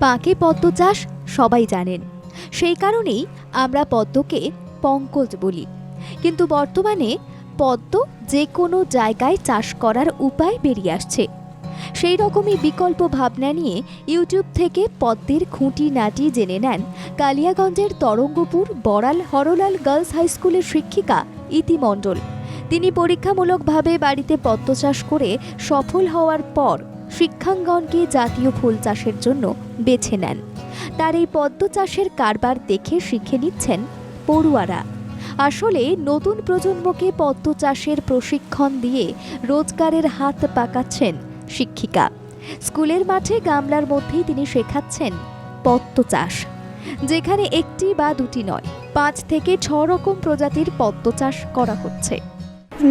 পাঁকে পদ্ম চাষ সবাই জানেন। সেই কারণেই আমরা পদ্মকে পঙ্কজ বলি। কিন্তু বর্তমানে পদ্ম যে কোনো জায়গায় চাষ করার উপায় বেরিয়ে আসছে। সেই রকমই বিকল্প ভাবনা নিয়ে ইউটিউব থেকে পদ্মের খুঁটি নাটি জেনে নেন কালিয়াগঞ্জের তরঙ্গপুর বড়াল হরলাল গার্লস হাই স্কুলের শিক্ষিকা ইতি মণ্ডল তিনি পরীক্ষামূলকভাবে বাড়িতে পদ্ম চাষ করে সফল হওয়ার পর শিক্ষাঙ্গনকে জাতীয় ফুল চাষের জন্য বেছে নেন। তার এই পদ্ম চাষের কারবার দেখে শিখে নিচ্ছেন পড়ুয়ারা। আসলে নতুন প্রজন্মকে পদ্ম চাষের প্রশিক্ষণ দিয়ে রোজগারের হাত পাকাচ্ছেন শিক্ষিকা। স্কুলের মাঠে গামলার মধ্যেই তিনি শেখাচ্ছেন পদ্ম চাষ। যেখানে একটি বা দুটি নয়, পাঁচ থেকে ছ রকম প্রজাতির পদ্ম চাষ করা হচ্ছে।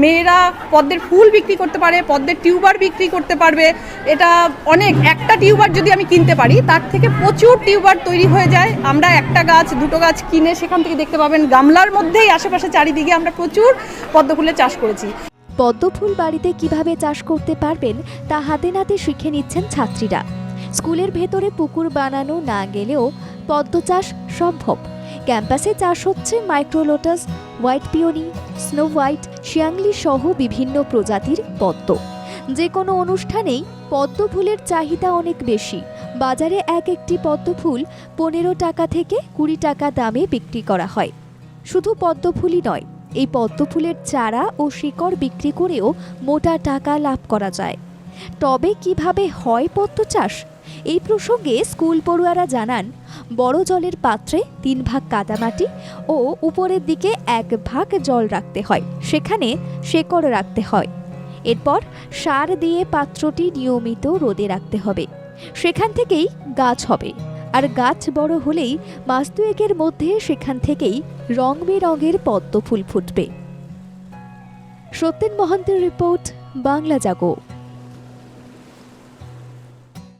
মেয়েরা পদ্মের ফুল বিক্রি করতে পারে, পদ্মের টিউবার বিক্রি করতে পারবে। এটা অনেক, একটা টিউবার যদি আমি কিনতে পারি, তার থেকে প্রচুর টিউবার তৈরি হয়ে যায়। আমরা একটা গাছ, দুটো গাছ কিনে সেখান থেকে দেখতে পাবেন গামলার মধ্যেই, আশেপাশে চারিদিকে আমরা প্রচুর পদ্ম ফুলের চাষ করেছি। পদ্ম ফুল বাড়িতে কীভাবে চাষ করতে পারবেন, তা হাতে নাতে শিখে নিচ্ছেন ছাত্রীরা। স্কুলের ভেতরে পুকুর বানানো না গেলেও পদ্ম চাষ সম্ভব। ক্যাম্পাসে চাষ হচ্ছে micro lotus white peony, snow white, Xiangli সহ বিভিন্ন প্রজাতির পদ্ম। যে কোনো অনুষ্ঠানেই পদ্ম ফুলের চাহিদা অনেক বেশি। বাজারে এক একটি পদ্ম ফুল পনেরো টাকা থেকে কুড়ি টাকা দামে বিক্রি করা হয়। শুধু পদ্ম ফুলই নয়, এই পদ্ম ফুলের চারা ও শিকড় বিক্রি করেও মোটা টাকা লাভ করা যায়। তবে কীভাবে হয় পদ্ম চাষ? এই প্রসঙ্গে স্কুল পড়ুয়ারা জানান, বড় জলের পাত্রে তিন ভাগ কাদামাটি ও উপরের দিকে এক ভাগ জল রাখতে হয়, সেখানে শেকড় রাখতে হয়। এরপর সার দিয়ে পাত্রটি নিয়মিত রোদে রাখতে হবে। সেখান থেকেই গাছ হবে। আর গাছ বড় হলেই মাস দুয়েকের মধ্যে সেখান থেকেই রং বেরঙের পদ্ম ফুল ফুটবে। সত্যেন মহান্তের রিপোর্ট, বাংলা জাগো।